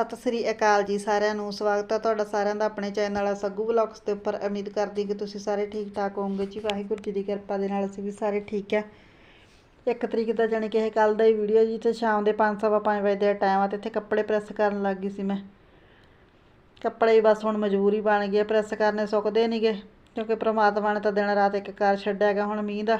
ਸਤਿ ਸ੍ਰੀ ਅਕਾਲ ਜੀ ਸਾਰਿਆਂ ਨੂੰ ਸਵਾਗਤ ਹੈ ਤੁਹਾਡਾ ਸਾਰਿਆਂ ਦਾ ਆਪਣੇ ਚੈਨਲ ਸੱਗੂ ਵਲੌਗਸ ਦੇ ਉੱਪਰ। ਉਮੀਦ ਕਰਦੀ ਕਿ ਤੁਸੀਂ ਸਾਰੇ ਠੀਕ ਠਾਕ ਹੋਵੋਗੇ। ਜੀ ਵਾਹਿਗੁਰੂ ਜੀ ਦੀ ਕਿਰਪਾ ਦੇ ਨਾਲ ਅਸੀਂ ਵੀ ਸਾਰੇ ਠੀਕ ਆ ਇੱਕ ਤਰੀਕ ਦਾ ਜਾਣੀ ਕਿ ਇਹ ਕੱਲ ਦਾ ਹੀ ਵੀਡੀਓ ਜੀ ਤੇ ਸ਼ਾਮ ਦੇ 5:30 ਵਜੇ ਦਾ ਟਾਈਮ ਆ ਤੇ ਇੱਥੇ ਕੱਪੜੇ ਪ੍ਰੈਸ ਕਰਨ ਲੱਗ ਗਈ ਸੀ ਮੈਂ। ਕੱਪੜੇ ਵੀ ਬਸ ਹੁਣ ਮਜਬੂਰੀ ਬਣ ਗਈ ਆ, ਪ੍ਰੈਸ ਕਰਨੇ ਸੁੱਕਦੇ ਨਹੀਂਗੇ ਕਿਉਂਕਿ ਪ੍ਰਮਾਤਮਾ ਨੇ ਤਾਂ ਦਿਨ ਰਾਤ ਇੱਕ ਕਾਰ ਛੱਡਿਆ ਹੈਗਾ ਹੁਣ ਮੀਂਹ ਦਾ।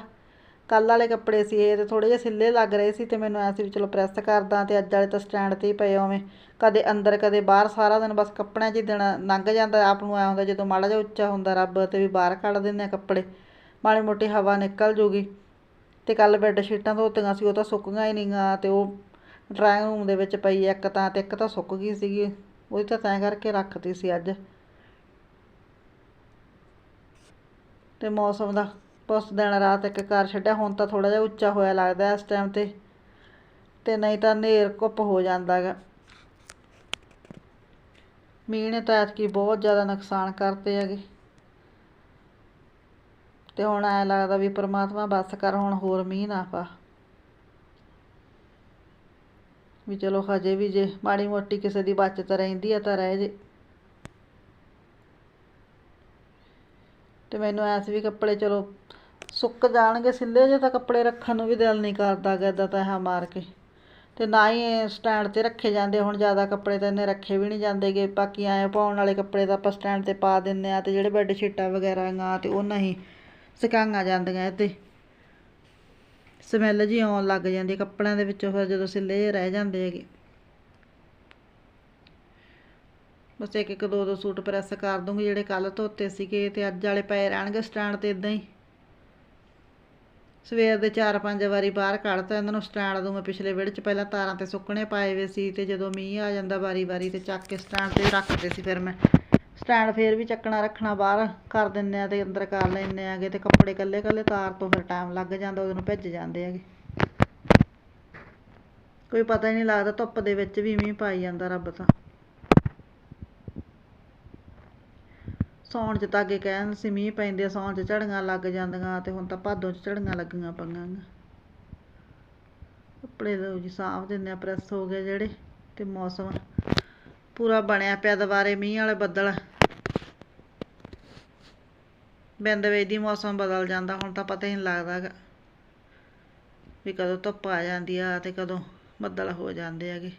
ਕੱਲ ਵਾਲੇ ਕੱਪੜੇ ਸੀ ਇਹ ਤੇ ਥੋੜੇ ਜਿਹੇ ਸਿੱਲੇ ਲੱਗ ਰਹੇ ਸੀ ਤੇ ਮੈਨੂੰ ਐ ਸੀ ਵੀ ਚਲੋ ਪ੍ਰੈਸ ਕਰਦਾ ਤੇ ਅੱਜ ਵਾਲੇ ਤਾਂ ਸਟੈਂਡ ਤੇ ਹੀ ਪਏ ਉਵੇਂ ਕਦੇ ਅੰਦਰ, ਕਦੇ ਬਾਹਰ ਸਾਰਾ ਦਿਨ ਬਸ ਕੱਪੜਿਆਂ 'ਚ ਹੀ ਦਿਨ ਲੰਘ ਜਾਂਦਾ, ਆਪ ਨੂੰ ਐ ਹੁੰਦਾ ਜਦੋਂ ਮਾੜਾ ਜਿਹਾ ਉੱਚਾ ਹੁੰਦਾ ਰੱਬ ਤੇ ਵੀ ਬਾਹਰ ਕੱਢ ਦਿੰਦੇ ਆ ਕੱਪੜੇ, ਮਾੜੀ ਮੋਟੀ ਹਵਾ ਨਿਕਲ ਜੂਗੀ। ਤੇ ਕੱਲ ਬੈੱਡ ਸ਼ੀਟਾਂ ਧੋਤੀਆਂ ਸੀ, ਉਹ ਤਾਂ ਸੁੱਕੀਆਂ ਹੀ ਨਹੀਂਗਾ ਤੇ ਉਹ ਡਰਾਇੰਗ ਰੂਮ ਦੇ ਵਿੱਚ ਪਈ ਇੱਕ ਤਾਂ ਤੇ ਇੱਕ ਤਾਂ ਸੁੱਕ ਗਈ ਸੀਗੀ, ਉਹਦੀ ਤਾਂ ਤੈਂ ਕਰਕੇ ਰੱਖਤੀ ਸੀ ਅੱਜ। ਤੇ ਮੌਸਮ ਦਾ ਬਸ ਦਿਨ ਰਾਤ ਇੱਕ ਕਰ ਛੱਡਿਆ, ਹੁਣ ਤਾਂ ਥੋੜ੍ਹਾ ਜਿਹਾ ਉੱਚਾ ਹੋਇਆ ਲੱਗਦਾ ਇਸ ਟਾਈਮ ਤੇ। ਅਤੇ ਨਹੀਂ ਤਾਂ ਹਨੇਰ ਘੁੱਪ ਹੋ ਜਾਂਦਾ ਗਾ ਮੀਂਹ ਨੇ ਤਾਂ ਐਤਕੀ ਬਹੁਤ ਜ਼ਿਆਦਾ ਨੁਕਸਾਨ ਕਰਤੇ ਹੈਗੇ। ਤੇ ਹੁਣ ਐ ਲੱਗਦਾ ਵੀ ਪ੍ਰਮਾਤਮਾ ਬਸ ਕਰ, ਹੁਣ ਹੋਰ ਮੀਂਹ ਨਾ ਪਾ। ਵੀ ਚਲੋ ਹਜੇ ਵੀ ਜੇ ਮਾੜੀ ਮੋਟੀ ਕਿਸੇ ਦੀ ਬਚਤ ਰਹਿੰਦੀ ਆ ਤਾਂ ਰਹਿ ਜੇ। ਤੇ ਮੈਨੂੰ ਐਸ ਵੀ ਕੱਪੜੇ ਚਲੋ ਸੁੱਕ ਜਾਣਗੇ ਸਿੱਲੇ ਜੇ ਤਾਂ ਕੱਪੜੇ ਰੱਖਣ ਨੂੰ ਵੀ ਦਿਲ ਨਹੀਂ ਕਰਦਾ ਗਾ ਏਦਾਂ ਤੈਹਾਂ ਮਾਰ ਕੇ। ਤੇ ਨਾ ਹੀ ਸਟੈਂਡ ਤੇ ਰੱਖੇ ਜਾਂਦੇ, ਹੁਣ ਜ਼ਿਆਦਾ ਕੱਪੜੇ ਤਾਂ ਇੰਨੇ ਰੱਖੇ ਵੀ ਨਹੀਂ ਜਾਂਦੇਗੇ। ਬਾਕੀ ਐਂ ਪਾਉਣ ਵਾਲੇ ਕੱਪੜੇ ਤਾਂ ਆਪਾਂ ਸਟੈਂਡ ਤੇ ਪਾ ਦਿੰਦੇ ਆ ਤੇ ਜਿਹੜੇ ਬੈੱਡ ਸ਼ੀਟਾਂ ਵਗੈਰਾ ਗਾ ਤੇ ਉਹ ਨਹੀਂ ਸੁਕਾਈਆਂ ਜਾਂਦੀਆਂ ਇਹ 'ਤੇ ਸਮੈਲ ਜੀ ਆਉਣ ਲੱਗ ਜਾਂਦੀ ਕੱਪੜਿਆਂ ਦੇ ਵਿੱਚੋਂ ਫਿਰ ਜਦੋਂ ਸਿੱਲੇ ਜਿਹੇ ਰਹਿ ਜਾਂਦੇ ਹੈਗੇ। ਬਸ ਇੱਕ ਇੱਕ ਦੋ ਦੋ ਸੂਟ ਪ੍ਰੈਸ ਕਰ ਦੂੰਗੀ ਜਿਹੜੇ ਕੱਲ ਧੋਤੇ ਸੀਗੇ ਤੇ ਅੱਜ ਵਾਲੇ ਪਏ ਰਹਿਣਗੇ ਸਟੈਂਡ ਤੇ ਇਦਾਂ ਹੀ। ਸਵੇਰ ਦੇ ਚਾਰ ਪੰਜ ਵਾਰੀ ਬਾਹਰ ਕੱਢਤਾ, ਇਹਨਾਂ ਨੂੰ ਸਟੈਂਡ ਦੂੰ ਮੈਂ ਪਿਛਲੇ ਵਿਹੜੇ 'ਚ, ਪਹਿਲਾਂ ਤਾਰਾਂ ਤੇ ਸੁੱਕਣੇ ਪਾਏ ਵੇ ਸੀ ਤੇ ਜਦੋਂ ਮੀਂਹ ਆ ਜਾਂਦਾ ਵਾਰੀ ਵਾਰੀ ਤੇ ਚੱਕ ਕੇ ਸਟੈਂਡ ਤੇ ਰੱਖਦੇ ਸੀ ਫਿਰ ਮੈਂ। ਸਟੈਂਡ ਫੇਰ ਵੀ ਚੱਕਣਾ ਰੱਖਣਾ ਬਾਹਰ ਕਰ ਦਿੰਨੇ ਆ ਤੇ ਅੰਦਰ ਕਰ ਲੈਂਦੇ ਆਗੇ ਤੇ ਕੱਪੜੇ ਕੱਲੇ ਕੱਲੇ ਤਾਰ ਤੋਂ ਫਿਰ ਟਾਈਮ ਲੱਗ ਜਾਂਦਾ ਉਹਨੂੰ ਭਿੱਜ ਜਾਂਦੇ ਹੈਗੇ ਕੋਈ ਪਤਾ ਹੀ ਨਹੀਂ ਲੱਗਦਾ ਧੁੱਪ ਦੇ ਵਿੱਚ ਵੀ ਮੀਂਹ ਪਾਈ ਜਾਂਦਾ ਰੱਬ ਤਾਂ। ਸਾਉਣ 'ਚ ਤਾਂ ਅੱਗੇ ਕਹਿਣ ਸੀ, ਮੀਂਹ ਪੈਂਦੇ ਆ, ਸੌਣ 'ਚ ਝੜੀਆਂ ਲੱਗ ਜਾਂਦੀਆਂ ਤੇ ਹੁਣ ਤਾਂ ਭਾਦੋਂ 'ਚ ਝੜੀਆਂ ਲੱਗੀਆਂ ਪਈਆਂ ਗਾ ਕੱਪੜੇ ਲਓ ਜੀ, ਸਾਂਭ ਦਿੰਦੇ ਆ, ਪ੍ਰੈਸ ਹੋ ਗਏ ਜਿਹੜੇ ਤੇ ਮੌਸਮ ਪੂਰਾ ਬਣਿਆ ਪਿਆ ਦੁਬਾਰੇ ਮੀਂਹ ਵਾਲੇ ਬੱਦਲ। ਬਿੰਦ ਵੇਦੀ ਮੌਸਮ ਬਦਲ ਜਾਂਦਾ, ਹੁਣ ਤਾਂ ਪਤਾ ਹੀ ਨਹੀਂ ਲੱਗਦਾ ਗਾ ਵੀ ਕਦੋਂ ਧੁੱਪ ਆ ਜਾਂਦੀ ਆ ਤੇ ਕਦੋਂ ਬੱਦਲ ਹੋ ਜਾਂਦੇ ਹੈਗੇ।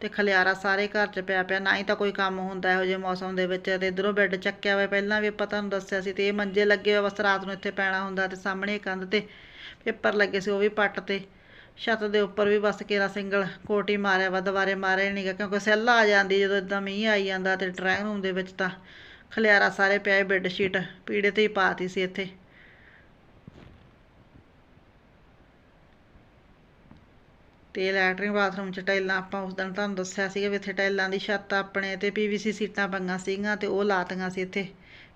ਤੇ ਖਲਿਆਰਾ ਸਾਰੇ ਘਰ 'ਚ ਪਿਆ ਪਿਆ, ਨਾ ਹੀ ਤਾਂ ਕੋਈ ਕੰਮ ਹੁੰਦਾ ਇਹੋ ਜਿਹੇ ਮੌਸਮ ਦੇ ਵਿੱਚ ਤੇ ਇਧਰੋਂ ਬੈੱਡ ਚੱਕਿਆ ਹੋਇਆ ਪਹਿਲਾਂ ਵੀ ਆਪਾਂ ਤੁਹਾਨੂੰ ਦੱਸਿਆ ਸੀ ਤੇ ਇਹ ਮੰਜੇ ਲੱਗੇ ਹੋਏ ਬਸ ਰਾਤ ਨੂੰ ਇੱਥੇ ਪੈਣਾ ਹੁੰਦਾ ਤੇ ਸਾਹਮਣੇ ਕੰਧ ਤੇ, ਪੇਪਰ ਲੱਗੇ ਸੀ ਉਹ ਵੀ ਪੱਟ ਤੇ, ਛੱਤ ਦੇ ਉੱਪਰ ਵੀ ਬਸ ਕੇਰਾ ਸਿੰਗਲ ਕੋਟ ਹੀ ਮਾਰਿਆ ਵਾ, ਦੁਬਾਰੇ ਮਾਰਿਆ ਨਹੀਂ ਗਾ, ਕਿਉਂਕਿ ਸੈੱਲ ਆ ਜਾਂਦੀ ਜਦੋਂ ਇਦਾਂ ਮੀਂਹ ਆਈ ਜਾਂਦਾ ਤੇ ਡਰਾਇੰਗ ਰੂਮ ਦੇ ਵਿੱਚ ਤਾਂ ਖਲਿਆਰਾ ਸਾਰੇ ਪਿਆ ਬੈੱਡ ਸ਼ੀਟ, ਪੀੜੇ ਤੇ ਹੀ ਪਾਤੀ ਸੀ ਇੱਥੇ। ਤੇ ਲੈਟਰਿੰਗ ਬਾਥਰੂਮ ਚ ਟਾਈਲਾਂ ਆਪਾਂ ਉਸ ਦਿਨ ਤੁਹਾਨੂੰ ਦੱਸਿਆ ਸੀਗਾ ਵੀ ਇੱਥੇ ਟਾਈਲਾਂ ਦੀ ਛੱਤ ਆਪਣੇ ਤੇ ਪੀਵੀਸੀ ਸੀਟਾਂ ਪੰਗਾਂ ਸੀਗੀਆਂ ਤੇ ਉਹ ਲਾਤੀਆਂ ਸੀ ਇੱਥੇ।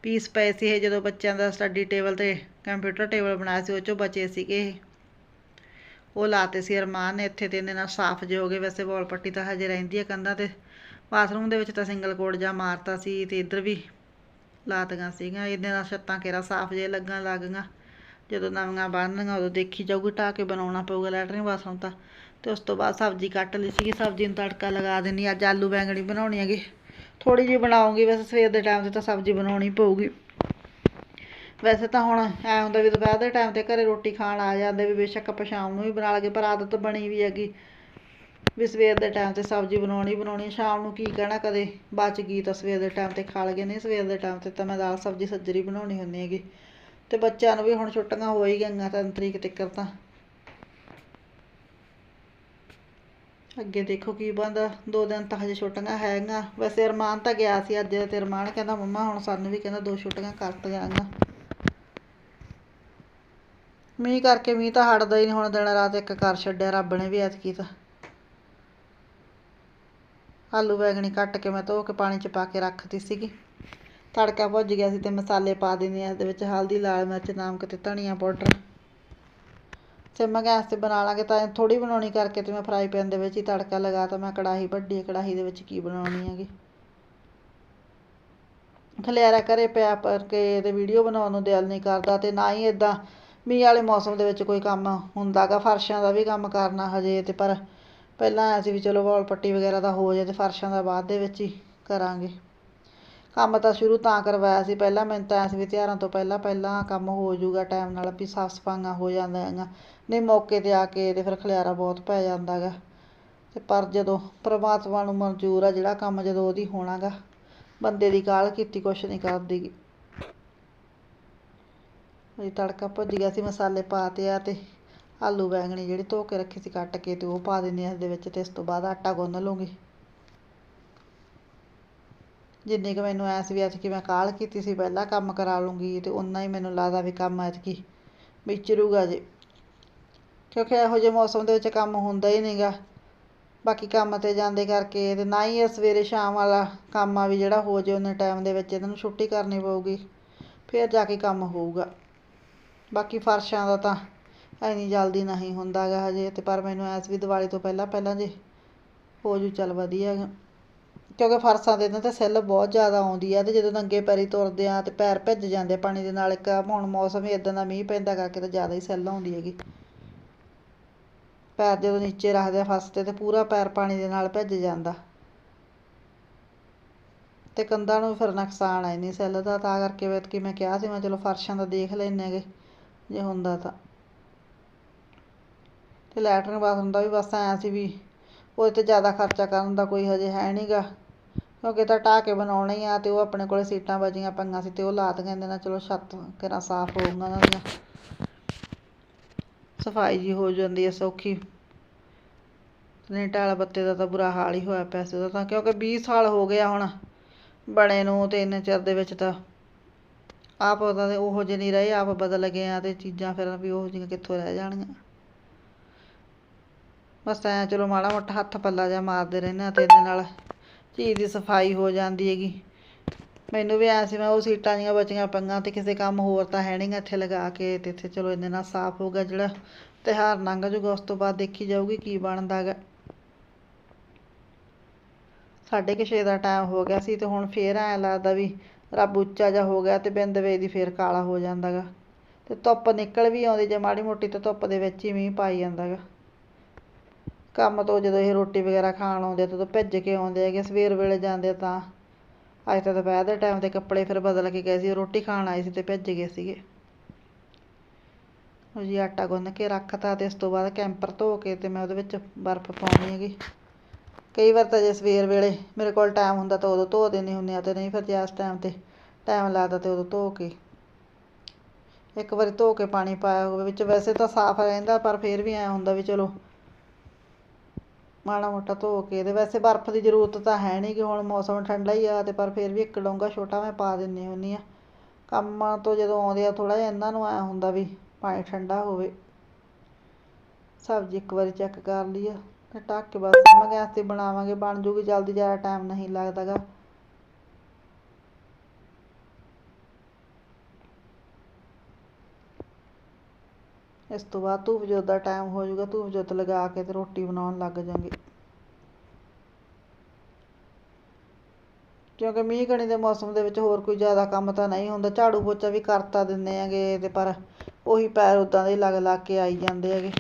ਪੀਸ ਪਏ ਸੀ ਇਹ ਜਦੋਂ ਬੱਚਿਆਂ ਦਾ ਸਟੱਡੀ ਟੇਬਲ ਤੇ ਕੰਪਿਊਟਰ ਟੇਬਲ ਬਣਾਇਆ ਸੀ, ਉਹ ਚੋਂ ਬਚੇ ਸੀਗੇ ਇਹ। ਉਹ ਲਾਤੇ ਸੀ ਅਰਮਾਨ ਨੇ ਇੱਥੇ ਤੇ ਇਹਦੇ ਨਾਲ ਸਾਫ਼ ਜਿਹੇ ਹੋ ਗਏ, ਵੈਸੇ ਵਾਲ ਪੱਟੀ ਤਾਂ ਹਜੇ ਰਹਿੰਦੀ ਹੈ ਕੰਧਾਂ ਤੇ। ਬਾਥਰੂਮ ਦੇ ਵਿੱਚ ਤਾਂ ਸਿੰਗਲ ਕੋਡ ਜਾਂ ਮਾਰਤਾ ਸੀ ਤੇ ਇੱਧਰ ਵੀ ਲਾਤੀਆਂ ਸੀਗੀਆਂ ਇਹਦੇ ਨਾਲ ਛੱਤਾਂ ਕੇਰਾ ਸਾਫ਼ ਜਿਹੇ ਲੱਗਣ ਲੱਗ ਗਈਆਂ। ਜਦੋਂ ਨਵੀਆਂ ਬਣਨਗੀਆਂ ਉਦੋਂ ਦੇਖੀ ਜਾਊਗੀ, ਢਾਹ ਕੇ ਬਣਾਉਣਾ ਪਊਗਾ ਲੈਟਰਿੰਗ ਬਾਥਰੂਮ ਤਾਂ। ਤੇ ਉਸ ਤੋਂ ਬਾਅਦ ਸਬਜ਼ੀ ਕੱਟ ਲਈ ਸੀਗੀ, ਸਬਜ਼ੀ ਨੂੰ ਤੜਕਾ ਲਗਾ ਦੇਣੀ ਅੱਜ ਆਲੂ ਬੈਂਗਣੀ ਬਣਾਉਣੀ ਹੈਗੀ। ਥੋੜੀ ਜਿਹੀ ਬਣਾਉਂਗੀ, ਵੈਸੇ ਸਵੇਰ ਦੇ ਟਾਈਮ ਤੇ ਤਾਂ ਸਬਜ਼ੀ ਬਣਾਉਣੀ ਪਊਗੀ। ਵੈਸੇ ਤਾਂ ਹੁਣ ਐ ਹੁੰਦਾ ਵੀ ਦੁਪਹਿਰ ਦੇ ਟਾਈਮ ਤੇ ਘਰੇ ਰੋਟੀ ਖਾਣ ਆ ਜਾਂਦੇ ਵੀ ਬੇਸ਼ੱਕ ਆਪਾਂ ਸ਼ਾਮ ਨੂੰ ਵੀ ਬਣਾ ਲਗੇ ਪਰ ਆਦਤ ਬਣੀ ਵੀ ਹੈਗੀ। ਵੀ ਸਵੇਰ ਦੇ ਟਾਈਮ ਤੇ ਸਬਜ਼ੀ ਬਣਾਉਣੀ ਬਣਾਉਣੀ ਸ਼ਾਮ ਨੂੰ ਕੀ ਕਹਿਣਾ ਕਦੇ? ਬਚ ਗਈ ਤਾਂ ਸਵੇਰ ਦੇ ਟਾਈਮ ਤੇ ਖਾ ਲਗੇ ਨਹੀਂ ਸਵੇਰ ਦੇ ਟਾਈਮ ਤੇ ਤਾਂ ਮੈਂ ਦਾਲ ਸਬਜ਼ੀ ਸੱਜਰੀ ਬਣਾਉਣੀ ਹੁੰਦੀ ਹੈਗੀ। ਤੇ ਬੱਚਿਆਂ ਨੂੰ ਵੀ ਹੁਣ ਛੁੱਟੀਆਂ ਹੋ ਹੀ ਗਈਆਂ ਤਿੰਨ ਤਰੀਕ ਤੱਕ ਤਾਂ। ਅੱਗੇ ਦੇਖੋ ਕੀ ਬਣਦਾ, ਦੋ ਦਿਨ ਤਾਂ ਹਜੇ ਛੁੱਟੀਆਂ ਹੈਗੀਆਂ। ਵੈਸੇ ਅਰਮਾਨ ਤਾਂ ਗਿਆ ਸੀ ਅੱਜ ਤੇ ਅਰਮਾਨ ਕਹਿੰਦਾ, ਮੰਮਾ, ਹੁਣ ਸਾਨੂੰ ਵੀ ਕਹਿੰਦਾ ਦੋ ਛੁੱਟੀਆਂ ਕਰਤੀਆਂ ਗਾ ਮੀਂਹ ਕਰਕੇ ਮੀਂਹ ਤਾਂ ਹਟਦਾ ਹੀ ਨਹੀਂ, ਹੁਣ ਦਿਨ ਰਾਤ ਇੱਕ ਕਰ ਛੱਡਿਆ, ਰੱਬ ਨੇ ਵੀ ਐਤਕੀ ਤਾਂ। ਆਲੂ ਬੈਗਣੀ ਕੱਟ ਕੇ ਮੈਂ ਧੋ ਕੇ ਪਾਣੀ 'ਚ ਪਾ ਕੇ ਰੱਖਤੀ ਸੀਗੀ। ਤੜਕਾ ਭੁੱਜ ਗਿਆ ਸੀ ਤੇ ਮਸਾਲੇ ਪਾ ਦਿੰਦੀ ਆ, ਇਹਦੇ ਵਿੱਚ ਹਲਦੀ, ਲਾਲ ਮਿਰਚ, ਨਮਕ ਤੇ ਧਨੀਆ ਪਾਊਡਰ। ਸਿਮ ਗੈਸ ਤੇ ਬਣਾ ਲਾਂਗੇ, ਤਾਂ ਥੋੜੀ ਬਣਾਉਣੀ ਕਰਕੇ ਤੇ ਮੈਂ ਫਰਾਈ ਪੈਨ ਦੇ ਵਿੱਚ ਹੀ ਤੜਕਾ ਲਗਾ ਤਾ, ਮੈਂ ਕੜਾਹੀ ਵੱਡੀ ਕੜਾਹੀ ਦੇ ਵਿੱਚ ਕੀ ਬਣਾਉਣੀ ਹੈਗੀ। ਖਲਿਆਰਾ ਕਰੇ ਪਿਆ ਪਰ ਕੇ ਤੇ ਵੀਡੀਓ ਬਣਾਉਣ ਨੂੰ ਦਿਲ ਨਹੀਂ ਕਰਦਾ ਤੇ ਨਾ ਹੀ ਇਦਾਂ ਮੀਂਹ ਵਾਲੇ ਮੌਸਮ ਦੇ ਵਿੱਚ ਕੋਈ ਕੰਮ ਹੁੰਦਾਗਾ, ਫਰਸ਼ਾਂ ਦਾ ਵੀ ਕੰਮ ਕਰਨਾ ਹਜੇ ਤੇ ਪਰ ਪਹਿਲਾਂ ਆਇਆ ਵੀ ਚਲੋ ਵਾਲ ਪੱਟੀ ਵਗੈਰਾ ਦਾ ਹੋ ਜਾਏ ਤੇ ਫਰਸ਼ਾਂ ਦਾ ਬਾਅਦ ਦੇ ਵਿੱਚ ਹੀ ਕਰਾਂਗੇ। ਕੰਮ ਤਾਂ ਸ਼ੁਰੂ ਤਾਂ ਕਰਵਾਇਆ ਸੀ ਪਹਿਲਾਂ, ਮੈਨੂੰ ਤਾਂ ਐਂ ਸੀ ਵੀ ਤਿਉਹਾਰਾਂ ਤੋਂ ਪਹਿਲਾਂ ਪਹਿਲਾਂ ਕੰਮ ਹੋ ਜਾਊਗਾ, ਟਾਈਮ ਨਾਲ ਵੀ ਸਾਫ਼ ਸਫਾਈਆਂ ਹੋ ਜਾਂਦੀਆਂ ਨਹੀਂ ਮੌਕੇ 'ਤੇ ਆ ਕੇ ਤੇ ਫਿਰ ਖਲਿਆਰਾ ਬਹੁਤ ਪੈ ਜਾਂਦਾ ਗਾ ਤੇ ਪਰ ਜਦੋਂ ਪਰਮਾਤਮਾ ਨੂੰ ਮਨਜ਼ੂਰ ਆ, ਜਿਹੜਾ ਕੰਮ ਜਦੋਂ ਉਹਦੀ ਹੋਣਾ ਗਾ ਬੰਦੇ ਦੀ ਕਾਹਲ ਕੀਤੀ, ਕੁਛ ਨਹੀਂ ਕਰਦੀ। ਗੀ ਇਹ ਤੜਕਾ ਭੁੱਜ ਗਿਆ ਸੀ, ਮਸਾਲੇ ਪਾਤੇ ਆ ਤੇ ਆਲੂ ਬੈਂਗਣੀ ਜਿਹੜੀ ਧੋ ਕੇ ਰੱਖੀ ਸੀ, ਕੱਟ ਕੇ ਤੇ ਉਹ ਪਾ ਦਿੰਦੀ ਹਾਂ ਇਸਦੇ ਵਿੱਚ ਤੇ ਇਸ ਤੋਂ ਬਾਅਦ ਆਟਾ ਗੁੰਨ ਲੂੰਗੀ ਜਿੰਨੀ ਕੁ ਮੈਨੂੰ ਐਸ ਵੀ ਐਤਕੀ ਮੈਂ ਕਾਹਲ ਕੀਤੀ ਸੀ, ਪਹਿਲਾਂ ਕੰਮ ਕਰਾ ਲੂੰਗੀ ਅਤੇ ਉਨਾ ਹੀ ਮੈਨੂੰ ਲੱਗਦਾ ਵੀ ਕੰਮ ਐਤਕੀ ਵਿਚਰੂਗਾ ਜੇ। ਕਿਉਂਕਿ ਇਹੋ ਜਿਹੇ ਮੌਸਮ ਦੇ ਵਿੱਚ ਕੰਮ ਹੁੰਦਾ ਹੀ ਨਹੀਂ ਗਾ ਬਾਕੀ ਕੰਮ 'ਤੇ ਜਾਂਦੇ ਕਰਕੇ ਅਤੇ ਨਾ ਹੀ ਇਹ ਸਵੇਰੇ ਸ਼ਾਮ ਵਾਲਾ ਕੰਮ ਆ ਵੀ ਜਿਹੜਾ ਹੋ ਜੇ ਉਹਨੇ ਟਾਈਮ ਦੇ ਵਿੱਚ ਇਹਨਾਂ ਨੂੰ ਛੁੱਟੀ ਕਰਨੀ ਪਊਗੀ, ਫਿਰ ਜਾ ਕੇ ਕੰਮ ਹੋਊਗਾ। ਬਾਕੀ ਫਰਸ਼ਾਂ ਦਾ ਤਾਂ ਇੰਨੀ ਜਲਦੀ ਨਹੀਂ ਹੁੰਦਾ ਗਾ ਹਜੇ ਅਤੇ ਪਰ ਮੈਨੂੰ ਐਸ ਵੀ ਦੀਵਾਲੀ ਤੋਂ ਪਹਿਲਾਂ ਪਹਿਲਾਂ ਜੇ ਹੋ ਜੂ ਚੱਲ ਵਧੀਆ ਗਾ। ਕਿਉਂਕਿ ਫਰਸ਼ਾਂ ਦੇ ਇਹਨਾਂ ਤੇ ਸੈੱਲ ਬਹੁਤ ਜ਼ਿਆਦਾ ਆਉਂਦੀ ਆ ਤੇ ਜਦੋਂ ਨੰਗੇ ਪੈਰੀ ਤੁਰਦੇ ਆ ਤੇ ਪੈਰ ਭਿੱਜ ਜਾਂਦੇ ਆ ਪਾਣੀ ਦੇ ਨਾਲ, ਇੱਕ ਹੁਣ ਮੌਸਮ ਹੀ ਇਦਾਂ ਦਾ ਮੀਂਹ ਪੈਂਦਾ ਕਰਕੇ ਤਾਂ ਜ਼ਿਆਦਾ ਹੀ ਸੈੱਲ ਆਉਂਦੀ ਹੈਗੀ। ਪੈਰ ਜਦੋਂ ਨੀਚੇ ਰੱਖਦੇ ਆ ਫਰਸ਼ 'ਤੇ ਤੇ ਪੂਰਾ ਪੈਰ ਪਾਣੀ ਦੇ ਨਾਲ ਭਿੱਜ ਜਾਂਦਾ। ਤੇ ਕੰਧਾਂ ਨੂੰ ਵੀ ਫਿਰ ਨੁਕਸਾਨ ਆ, ਇੰਨੀ ਸੈੱਲ ਦਾ ਤਾਂ ਕਰਕੇ ਐਤਕੀ ਮੈਂ ਕਿਹਾ ਸੀ, ਮੈਂ ਚਲੋ ਫਰਸ਼ਾਂ ਦਾ ਦੇਖ ਲੈਂਦੇ ਹੈਗੇ, ਜੇ ਹੁੰਦਾ ਤਾਂ। ਤੇ ਲੈਟਰਿਨ ਬਾਥਰੂਮ ਦਾ ਵੀ ਬਸ ਐਂ ਸੀ ਵੀ ਉਹਦੇ 'ਤੇ ਜ਼ਿਆਦਾ ਖਰਚਾ ਕਰਨ ਦਾ ਕੋਈ ਹਜੇ ਹੈ ਨਹੀਂ ਗਾ ਕਿਉਂਕਿ ਤਾਂ ਢਾਹ ਕੇ ਬਣਾਉਣਾ ਹੀ ਆ ਤੇ ਉਹ ਆਪਣੇ ਕੋਲੇ ਸੀਟਾਂ ਬਚੀਆਂ ਪਈਆਂ ਸੀ ਤੇ ਉਹ ਲਾ ਦਿੱਤੀਆਂ ਇਹਦੇ ਨਾਲ ਚਲੋ ਛੱਤ ਕਿਹੜਾ ਸਾਫ਼ ਹੋਊਗਾ ਉਹਨਾਂ ਦੀਆਂ। ਸਫ਼ਾਈ ਜੀ ਹੋ ਜਾਂਦੀ ਹੈ ਸੌਖੀ। ਨਹੀਂ ਟਾਲ ਬੱਤੇ ਦਾ ਤਾਂ ਬੁਰਾ ਹਾਲ ਹੀ ਹੋਇਆ ਪੈਸੇ ਦਾ ਉਹਦਾ ਤਾਂ, ਕਿਉਂਕਿ 20 ਸਾਲ ਹੋ ਗਿਆ ਹੁਣ ਬਣੇ ਨੂੰ ਤੇ ਇੰਨੇ ਚਿਰ ਦੇ ਵਿੱਚ ਤਾਂ ਆਪ ਉਹਦਾ ਦੇ ਉਹੋ ਜਿਹੇ ਨਹੀਂ ਰਹੇ, ਆਪ ਬਦਲ ਗਏ ਆ ਤੇ ਚੀਜ਼ਾਂ ਫਿਰ ਵੀ ਉਹੋ ਜਿਹੀਆਂ ਕਿੱਥੋਂ ਰਹਿ ਜਾਣਗੀਆਂ। ਬਸ ਐਂ ਚਲੋ ਮਾੜਾ ਮੋਟਾ ਹੱਥ ਪੱਲਾ ਜਿਹਾ ਮਾਰਦੇ ਰਹਿੰਦੇ ਆ ਤੇ ਇਹਦੇ ਨਾਲ ਚੀਜ਼ ਦੀ ਸਫ਼ਾਈ ਹੋ ਜਾਂਦੀ ਹੈਗੀ। ਮੈਨੂੰ ਵੀ ਐਂ ਸੀ, ਮੈਂ ਉਹ ਸੀਟਾਂ ਜੀਆਂ ਬਚੀਆਂ ਪੰਗਾਂ ਤੇ ਕਿਸੇ ਕੰਮ ਹੋਰ ਤਾਂ ਹੈ ਨਹੀਂਗਾ ਇੱਥੇ ਲਗਾ ਕੇ ਤੇ ਇੱਥੇ ਚਲੋ ਇਹਦੇ ਨਾਲ ਸਾਫ਼ ਹੋਊਗਾ ਜਿਹੜਾ ਤਿਉਹਾਰ ਲੰਘ ਜਾਊਗਾ, ਉਸ ਤੋਂ ਬਾਅਦ ਦੇਖੀ ਜਾਊਗੀ ਕੀ ਬਣਦਾ ਗਾ। ਸਾਢੇ ਕੁ ਛੇ ਦਾ ਟਾਈਮ ਹੋ ਗਿਆ ਸੀ ਤੇ ਹੁਣ ਫੇਰ ਐਂ ਲੱਗਦਾ ਵੀ ਰੱਬ ਉੱਚਾ ਜਿਹਾ ਹੋ ਗਿਆ ਤੇ ਬਿੰਦ ਵੇ ਦੀ ਫੇਰ ਕਾਲਾ ਹੋ ਜਾਂਦਾ ਗਾ। ਤੇ ਧੁੱਪ ਨਿਕਲ ਵੀ ਆਉਂਦੀ ਜੇ ਮਾੜੀ ਮੋਟੀ ਤਾਂ ਧੁੱਪ ਦੇ ਵਿੱਚ ਹੀ ਮੀਂਹ ਪਾਈ ਜਾਂਦਾ ਗਾ। ਕੰਮ ਤੋਂ ਜਦੋਂ ਇਹ ਰੋਟੀ ਵਗੈਰਾ ਖਾਣ ਆਉਂਦੇ ਆ, ਤਾਂ ਭਿੱਜ ਕੇ ਆਉਂਦੇ ਹੈਗੇ ਸਵੇਰ ਵੇਲੇ ਜਾਂਦੇ ਤਾਂ। ਅੱਜ ਤਾਂ ਦੁਪਹਿਰ ਦੇ ਟਾਈਮ ਤੇ ਕੱਪੜੇ ਫਿਰ ਬਦਲ ਕੇ ਗਏ ਸੀ, ਰੋਟੀ ਖਾਣ ਆਏ ਸੀ ਅਤੇ ਭਿੱਜ ਗਏ ਸੀਗੇ। ਉਹ ਜੀ, ਆਟਾ ਗੁੰਨ ਕੇ ਰੱਖਤਾ ਅਤੇ ਇਸ ਤੋਂ ਬਾਅਦ ਕੈਂਪਰ ਧੋ ਕੇ ਅਤੇ ਮੈਂ ਉਹਦੇ ਵਿੱਚ ਬਰਫ਼ ਪਾਉਣੀ ਹੈਗੀ। ਕਈ ਵਾਰ ਤਾਂ ਜੇ ਸਵੇਰ ਵੇਲੇ ਮੇਰੇ ਕੋਲ ਟਾਈਮ ਹੁੰਦਾ ਤਾਂ ਉਦੋਂ ਧੋ ਦਿੰਦੀ ਹੁੰਦੀ ਆ ਅਤੇ ਨਹੀਂ ਫਿਰ ਜੇ ਇਸ ਟਾਈਮ ਤੇ ਟਾਈਮ ਲੱਗਦਾ ਤਾਂ ਉਦੋਂ ਧੋ ਕੇ। ਇੱਕ ਵਾਰੀ ਧੋ ਕੇ ਪਾਣੀ ਪਾਇਆ ਹੋਵੇ, ਵਿੱਚ ਵੈਸੇ ਤਾਂ ਸਾਫ਼ ਰਹਿੰਦਾ ਪਰ ਫਿਰ ਵੀ ਐਂ ਹੁੰਦਾ ਵੀ ਚਲੋ ਮਾੜਾ ਮੋਟਾ ਧੋ ਕੇ ਤੇ ਵੈਸੇ ਬਰਫ਼ ਦੀ ਜ਼ਰੂਰਤ ਤਾਂ ਹੈ ਨਹੀਂ ਕਿ ਹੁਣ ਮੌਸਮ ਠੰਡਾ ਹੀ ਆ ਤੇ ਪਰ ਫਿਰ ਵੀ ਇੱਕ ਡੋਂਗਾ ਛੋਟਾ ਮੈਂ ਪਾ ਦਿੰਦੀ ਹੁੰਦੀ ਆ। ਕੰਮਾਂ ਤੋਂ ਜਦੋਂ ਆਉਂਦੇ ਆ ਥੋੜ੍ਹਾ ਜਿਹਾ ਇਹਨਾਂ ਨੂੰ ਐਂ ਹੁੰਦਾ ਵੀ ਪਾਣੀ ਠੰਡਾ ਹੋਵੇ। ਸਬਜ਼ੀ ਇੱਕ ਵਾਰੀ ਚੈੱਕ ਕਰ ਲਈ ਆ ਤੇ ਢੱਕ ਕੇ ਬਸ। ਮੈਂ ਗੈਸ 'ਤੇ ਬਣਾਵਾਂਗੇ, ਬਣ ਜੂਗੀ, ਜਲਦੀ ਜ਼ਿਆਦਾ ਟਾਈਮ ਨਹੀਂ ਲੱਗਦਾ ਗਾ ਇਸ ਤੋਂ ਬਾਅਦ ਧੂਪ ਜੋਤ ਦਾ ਟਾਈਮ ਹੋ ਜਾਊਗਾ ਧੂਪ ਜੋਤ ਲਗਾ ਕੇ ਤੇ ਰੋਟੀ ਬਣਾਉਣ ਲੱਗ ਜਾਂਗੇ। ਕਿਉਂਕਿ ਮੀਂਹ ਕਣੀ ਦੇ ਮੌਸਮ ਦੇ ਵਿੱਚ ਹੋਰ ਕੋਈ ਜ਼ਿਆਦਾ ਕੰਮ ਤਾਂ ਨਹੀਂ ਹੁੰਦਾ। ਝਾੜੂ ਪੋਚਾ ਵੀ ਕਰਤਾ ਦਿੰਦੇ ਹੈਗੇ ਤੇ ਪਰ ਉਹੀ ਪੈਰ ਉਦਾਂ ਦੇ ਲੱਗ ਲੱਗ ਕੇ ਆਈ ਜਾਂਦੇ ਹੈਗੇ।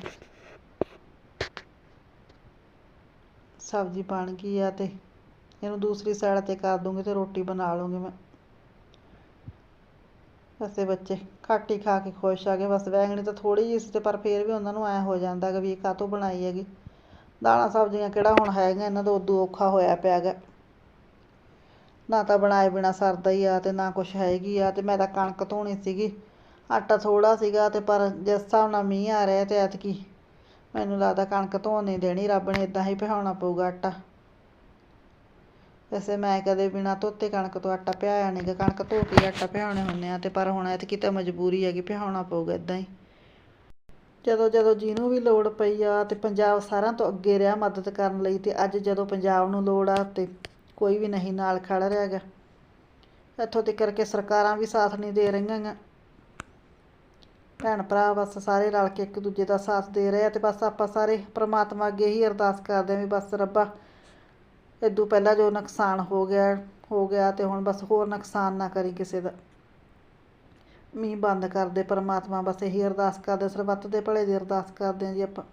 ਸਬਜ਼ੀ ਬਣ ਗਈ ਆ ਤੇ ਇਹਨੂੰ ਦੂਸਰੀ ਸਾਈਡ 'ਤੇ ਕਰ ਦੂੰਗੀ ਤੇ ਰੋਟੀ ਬਣਾ ਲੂੰਗੀ ਮੈਂ। ਵੈਸੇ ਬੱਚੇ ਘੱਟ ਹੀ ਖਾ ਕੇ ਖੁਸ਼ ਆ ਗਏ ਬਸ ਬੈਂਗਣੀ ਤਾਂ ਥੋੜ੍ਹੀ ਜਿਹੀ ਸੀ ਤੇ ਪਰ ਫਿਰ ਵੀ ਉਹਨਾਂ ਨੂੰ ਐਂ ਹੋ ਜਾਂਦਾ ਗਾ ਵੀ ਇਹ ਕਾਹਤੋਂ ਬਣਾਈ ਹੈਗੀ। ਦਾਲਾਂ ਸਬਜ਼ੀਆਂ ਕਿਹੜਾ ਹੁਣ ਹੈਗਾ ਇਹਨਾਂ ਦਾ ਉਦੋਂ ਔਖਾ ਹੋਇਆ ਪਿਆ ਗਾ ਨਾ ਤਾਂ ਬਣਾਏ ਬਿਨਾਂ ਸਰਦਾ ਹੀ ਆ ਅਤੇ ਨਾ ਕੁਛ ਹੈਗੀ ਆ ਅਤੇ ਮੈਂ ਤਾਂ ਕਣਕ ਧੋਣੀ ਸੀਗੀ। ਆਟਾ ਥੋੜ੍ਹਾ ਸੀਗਾ ਅਤੇ ਪਰ ਜਿਸ ਹਿਸਾਬ ਨਾਲ ਮੀਂਹ ਆ ਰਿਹਾ ਅਤੇ ਐਤਕੀ ਮੈਨੂੰ ਲੱਗਦਾ ਕਣਕ ਧੋਣ ਨਹੀਂ ਦੇਣੀ, ਰੱਬ ਨੇ ਇੱਦਾਂ ਹੀ ਪਿਹਾਉਣਾ ਪਊਗਾ ਆਟਾ। ਵੈਸੇ ਮੈਂ ਕਦੇ ਬਿਨਾਂ ਧੋਤੇ ਕਣਕ ਤੋਂ ਆਟਾ ਪਿਹਾਇਆ ਨਹੀਂ ਗਾ ਕਣਕ ਧੋ ਕੇ ਆਟਾ ਪਿਹਾਉਣੇ ਹੁੰਦੇ ਆ ਅਤੇ ਪਰ ਹੁਣ ਐਤਕੀ ਤਾਂ ਮਜਬੂਰੀ ਹੈਗੀ ਪਿਹਾਉਣਾ ਪਊਗਾ ਇੱਦਾਂ ਹੀ। ਜਦੋਂ ਜਦੋਂ ਜਿਹਨੂੰ ਵੀ ਲੋੜ ਪਈ ਆ ਅਤੇ ਪੰਜਾਬ ਸਾਰਿਆਂ ਤੋਂ ਅੱਗੇ ਰਿਹਾ ਮਦਦ ਕਰਨ ਲਈ ਅਤੇ ਅੱਜ ਜਦੋਂ ਪੰਜਾਬ ਨੂੰ ਲੋੜ ਆ ਅਤੇ ਕੋਈ ਵੀ ਨਹੀਂ ਨਾਲ ਖੜ ਰਿਹਾ ਗਾ ਇੱਥੋਂ ਤੱਕ ਕਰਕੇ ਸਰਕਾਰਾਂ ਵੀ ਸਾਥ ਨਹੀਂ ਦੇ ਰਹੀਆਂ ਗਾ ਭੈਣ ਭਰਾ ਬਸ ਸਾਰੇ ਰਲ ਕੇ ਇੱਕ ਦੂਜੇ ਦਾ ਸਾਥ ਦੇ ਰਹੇ ਆ ਤੇ ਬਸ ਆਪਾਂ ਸਾਰੇ ਪ੍ਰਮਾਤਮਾ ਅੱਗੇ ਹੀ ਅਰਦਾਸ ਕਰਦੇ ਆ ਵੀ ਬਸ ਰੱਬਾ ਇਦੋਂ ਪਹਿਲਾਂ ਜੋ ਨੁਕਸਾਨ ਹੋ ਗਿਆ ਹੋ ਗਿਆ ਤੇ ਹੁਣ ਬਸ ਹੋਰ ਨੁਕਸਾਨ ਨਾ ਕਰੀ ਕਿਸੇ ਦਾ। ਮੀਂਹ ਬੰਦ ਕਰ ਦੇ ਪ੍ਰਮਾਤਮਾ, ਬਸ ਇਹੀ ਅਰਦਾਸ ਕਰਦੇ ਸਰਬੱਤ ਦੇ ਭਲੇ ਦੀ ਅਰਦਾਸ ਕਰਦੇ ਆ ਜੀ ਆਪਾਂ।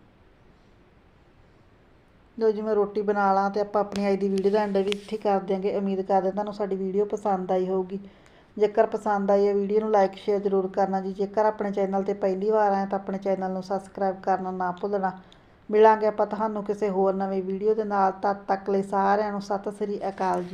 ਲੋ ਜੀ ਮੈਂ ਰੋਟੀ ਬਣਾ ਲਾਂ ਤੇ ਆਪਾਂ ਆਪਣੀ ਅੱਜ ਦੀ ਵੀਡੀਓ ਦਾ ਐਂਡ ਵੀ ਇੱਥੇ ਕਰ ਦਿਆਂਗੇ। ਉਮੀਦ ਕਰਦੇ ਹਾਂ ਤੁਹਾਨੂੰ ਸਾਡੀ ਵੀਡੀਓ ਪਸੰਦ ਆਈ ਹੋਊਗੀ। ਜੇਕਰ ਪਸੰਦ ਆਈ ਹੈ ਵੀਡੀਓ ਨੂੰ ਲਾਈਕ ਸ਼ੇਅਰ ਜ਼ਰੂਰ ਕਰਨਾ ਜੀ। ਜੇਕਰ ਆਪਣੇ ਚੈਨਲ ਤੇ ਪਹਿਲੀ ਵਾਰ ਆਏ ਤਾਂ ਆਪਣੇ ਚੈਨਲ ਨੂੰ ਸਬਸਕ੍ਰਾਈਬ ਕਰਨਾ ਨਾ ਭੁੱਲਣਾ। ਮਿਲਾਂਗੇ ਆਪਾਂ ਤੁਹਾਨੂੰ ਕਿਸੇ ਹੋਰ ਨਵੀਂ ਵੀਡੀਓ ਦੇ ਨਾਲ। ਤਦ ਤੱਕ ਲਈ ਸਾਰਿਆਂ ਨੂੰ ਸਤਿ ਸ੍ਰੀ ਅਕਾਲ ਜੀ।